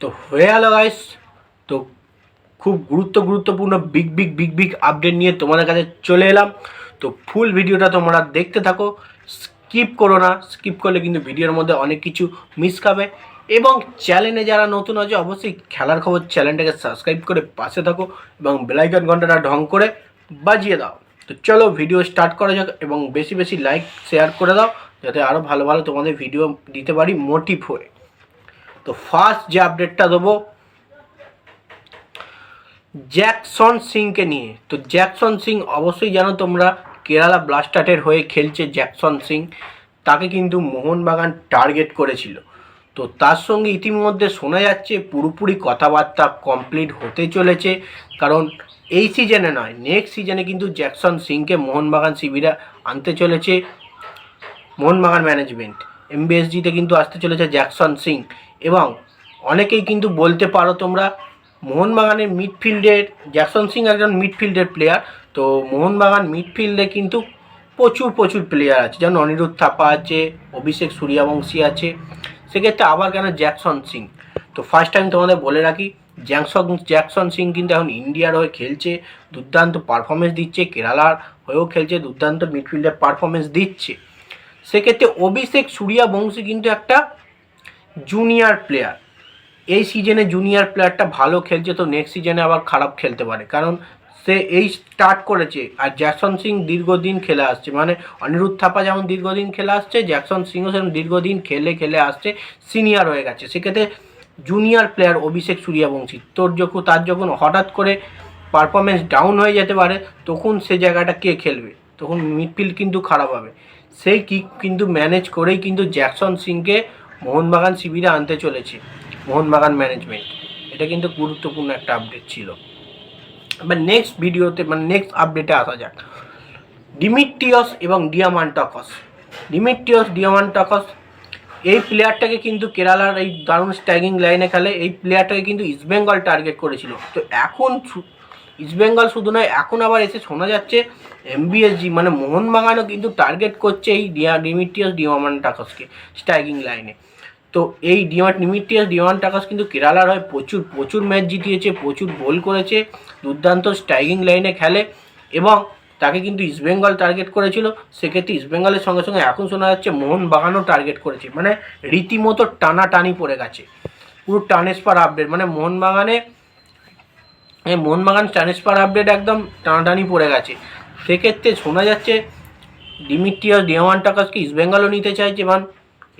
তো হয়ে গেল গাইস তো খুব গুরুত্ব, গুরুত্বপূর্ণ big big big big update নিয়ে তোমাদের কাছে চলে এলাম। তো ফুল ভিডিওটা তোমরা দেখতে থাকো। স্কিপ করো না। স্কিপ করলে কিন্তু ভিডিওর মধ্যে অনেক কিছু মিস খাবে। এবং চ্যানেলে যারা নতুন আছে, অবশ্যই খেলার খবর চ্যানেলটাকে সাবস্ক্রাইব করে পাশে থাকো এবং বেলাইকন ঘন্টাটা ঢং করে বাজিয়ে দাও। তো চলো ভিডিও স্টার্ট করা যাক এবং বেশি বেশি লাইক শেয়ার করে দাও, যাতে আরও ভালো ভালো তোমাদের ভিডিও দিতে পারি মোটিভ হয়ে। তো ফার্স্ট যে আপডেটটা দেবো জ্যাকসন সিংকে নিয়ে। তো জ্যাকসন সিং অবশ্যই জানো তোমরা, কেরালা ব্লাস্টার্টের হয়ে খেলছে জ্যাকসন সিং তাকে কিন্তু মোহনবাগান টার্গেট করেছিল। তো তার সঙ্গে ইতিমধ্যে শোনা যাচ্ছে, পুরোপুরি কথাবার্তা কমপ্লিট হতে চলেছে। কারণ এই সিজনে নয় নেক্সট সিজনে কিন্তু জ্যাকসন সিংকে মোহনবাগান শিবিরা আনতে চলেছে। মোহনবাগান ম্যানেজমেন্ট এমবিএসজিতে কিন্তু আসতে চলেছে জ্যাকসন সিং এবং অনেকেই কিন্তু বলতে পারো তোমরা মোহনবাগানের মিডফিল্ডের, জ্যাকসন সিং একজন মিডফিল্ডের প্লেয়ার তো মোহনবাগান মিডফিল্ডে কিন্তু প্রচুর প্রচুর প্লেয়ার আছে। যেমন অনিরুদ্ধ থাপা আছে, অভিষেক সূর্যবংশী আছে। সেক্ষেত্রে আবার কেন জ্যাকসন সিং? তো ফার্স্ট টাইম তোমাদের বলে রাখি, জ্যাকসন জ্যাকসন সিং কিন্তু এখন ইন্ডিয়ার হয়ে খেলছে, দুর্দান্ত পারফরমেন্স দিচ্ছে, কেরালার হয়েও খেলছে, দুর্দান্ত মিডফিল্ডের পারফরমেন্স দিচ্ছে। সেক্ষেত্রে অভিষেক সূর্যবংশী কিন্তু একটা জুনিয়র প্লেয়ার এই সিজনে জুনিয়র প্লেয়ারটা ভালো খেলছে তো নেক্সট সিজনে আবার খারাপ খেলতে পারে। কারণ সে এই স্টার্ট করেছে আর জ্যাকসন সিং দীর্ঘদিন খেলে আসছে। মানে অনিরুদ্ধ থাপা যেমন দীর্ঘদিন খেলে আসছে জ্যাকসন সিংও সেরকম দীর্ঘদিন খেলে খেলে আসছে সিনিয়র হয়ে গেছে। সেক্ষেত্রে জুনিয়র প্লেয়ার অভিষেক সূর্যবংশী, তোর যখন, তার যখন হঠাৎ করে পারফরমেন্স ডাউন হয়ে যেতে পারে, তখন সে জায়গাটা কে খেলবে? তখন মিডফিল্ড কিন্তু খারাপ হবে। সেই কিক কিন্তু ম্যানেজ করেই কিন্তু জ্যাকসন সিংকে মোহনবাগান শিবিরে আনতে চলেছে মোহনবাগান ম্যানেজমেন্ট এটা কিন্তু গুরুত্বপূর্ণ একটা আপডেট ছিল। এবার নেক্সট ভিডিওতে মানে নেক্সট আপডেটে আসা যাক। ডিমিট্রিয়স এবং ডিয়ামান্টাকস ডিমিট্রিয়স ডিয়ামান্টাকস এই প্লেয়ারটাকে কিন্তু কেরালার এই দারুণ স্ট্যাগিং লাইনে খেলে, এই প্লেয়ারটাকে কিন্তু ইস্টবেঙ্গল টার্গেট করেছিল। তো এখন ইস্টবেঙ্গল শুধু নয়, এখন আবার এসে শোনা যাচ্ছে এমবিএসজি মানে মোহনবাগানও কিন্তু টার্গেট করছে এই ডিমিট্রিয়াস ডিওয়ামান টাকাসকে স্ট্যাগিং লাইনে তো এই ডিওয়ান নিমিটিয়াস ডিওয়ান টাকাস কিন্তু কেরালার হয় প্রচুর প্রচুর ম্যাচ জিতিয়েছে, প্রচুর গোল করেছে, দুর্দান্ত স্ট্রাইকিং লাইনে খেলে এবং তাকে কিন্তু ইস্টবেঙ্গল টার্গেট করেছিল। সেক্ষেত্রে ইস্টবেঙ্গলের সঙ্গে সঙ্গে এখন শোনা যাচ্ছে মোহনবাগানও টার্গেট করেছে। মানে রীতিমতো টানাটানি পড়ে গেছে। পুরো ট্রান্সফার আপডেট মানে মোহনবাগানে মোহনবাগান ট্রান্সফার আপডেট একদম টানাটানি পড়ে গেছে। সেক্ষেত্রে শোনা যাচ্ছে ডিমিট্রিয়াস ডিয়ামান টাকাসকে ইস্টবেঙ্গলও নিতে চাইছে এবং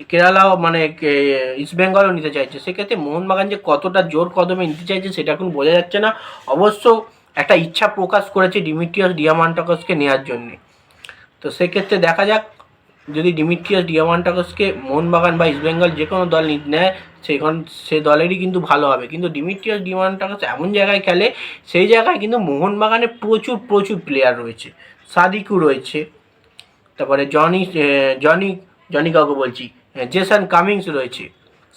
কেরালাও মানে কে- ইস্টবেঙ্গলও নিতে চাইছে। সেক্ষেত্রে মোহনবাগান যে কতটা জোর কদমে নিতে চাইছে সেটা এখন বোঝা যাচ্ছে না। অবশ্য একটা ইচ্ছা প্রকাশ করেছে ডিমিট্রিয়াস ডিয়ামান্টাকসকে নেওয়ার জন্যে। তো সেক্ষেত্রে দেখা যাক, যদি ডিমিট্রিয়াস ডিয়ামান্টাকসকে মোহনবাগান বা ইস্টবেঙ্গল যে কোনো দল নেয়, সেখন, সে দলেরই কিন্তু ভালো হবে। কিন্তু ডিমিট্রিয়াস ডিয়ামান্টাকস এমন জায়গায় খেলে, সেই জায়গায় কিন্তু মোহনবাগানে প্রচুর প্রচুর প্লেয়ার রয়েছে। সাদিকু রয়েছে, তারপরে জনি জনি জনি কাউকে বলছি। জেসন কামিংস রয়েছে।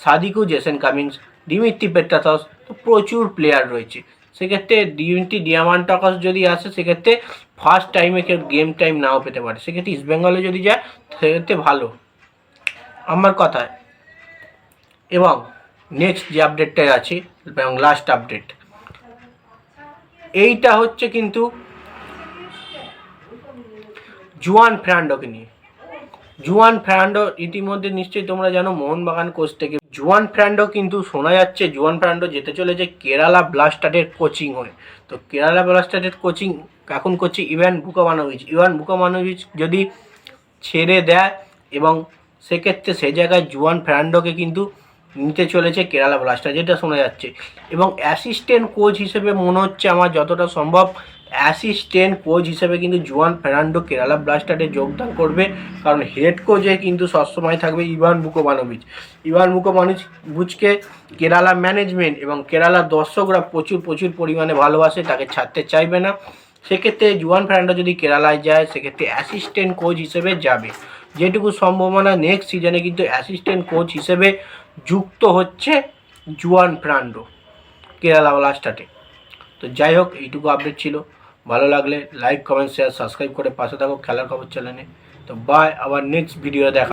Sadiku, Jason Cummings, Dimitri Petratos তো প্রচুর প্লেয়ার রয়েছে। সেক্ষেত্রে ডিমিত্রি ডিয়ামান্টাকস যদি আসে, সেক্ষেত্রে ফার্স্ট টাইমে কেউ গেম টাইম নাও পেতে পারে। সেক্ষেত্রে ইস্টবেঙ্গলে যদি যায়, সেক্ষেত্রে ভালো। আমার কথায় এবং নেক্সট যে আপডেটটা আছে, এবং লাস্ট আপডেট এইটা হচ্ছে কিন্তু জুয়ান ফ্রান্ডোকে নিয়ে। জুয়ান ফ্রান্ডো, ইতিমধ্যে নিশ্চয়ই তোমরা জানো মোহনবাগান কোচ থেকে। জুয়ান ফ্রান্ডো কিন্তু শোনা যাচ্ছে, জুয়ান ফ্রান্ডো যেতে চলেছে কেরালা ব্লাস্টারের কোচিং হয়ে। তো কেরালা ব্লাস্টারের কোচিং এখন করছে ইভান বুকামানোভিচ। ইভান বুকামানোভিচ যদি ছেড়ে দেয় এবং সেক্ষেত্রে সে জায়গায় জুয়ান ফ্রান্ডোকে কিন্তু নিতে চলেছে কেরালা ব্লাস্টার যেটা শোনা যাচ্ছে। এবং অ্যাসিস্ট্যান্ট কোচ হিসেবে মনে হচ্ছে আমার যতটা সম্ভব অ্যাসিস্ট্যান্ট কোচ হিসেবে কিন্তু জুয়ান ফের্নান্ডো কেরালা ব্লাস্টারে যোগদান করবে। কারণ হেড কোচে কিন্তু সবসময় থাকবে ইভান বুকোমানোভিচ ইভান বুকোমানোভিচ বুচকে কেরালা ম্যানেজমেন্ট এবং কেরালা দর্শকরা প্রচুর প্রচুর পরিমাণে ভালোবাসে, তাকে ছাড়তে চাইবে না। সেক্ষেত্রে জুয়ান ফের্নান্ডো যদি কেরালায় যায়, সেক্ষেত্রে অ্যাসিস্ট্যান্ট কোচ হিসেবে যাবে। যেটুকু সম্ভাবনা নেক্সট সিজনে কিন্তু অ্যাসিস্ট্যান্ট কোচ হিসেবে যুক্ত হচ্ছে জুয়ান ফ্রান্ডো কেরালা ব্লাস্টারে তো যাই হোক, এইটুকু আপডেট ছিল। ভালো লাগলে লাইক কমেন্ট শেয়ার সাবস্ক্রাইব করে পাশে থাকো খেলার খবর চ্যানেলে তো বাই আবার নেক্সট ভিডিও দেখা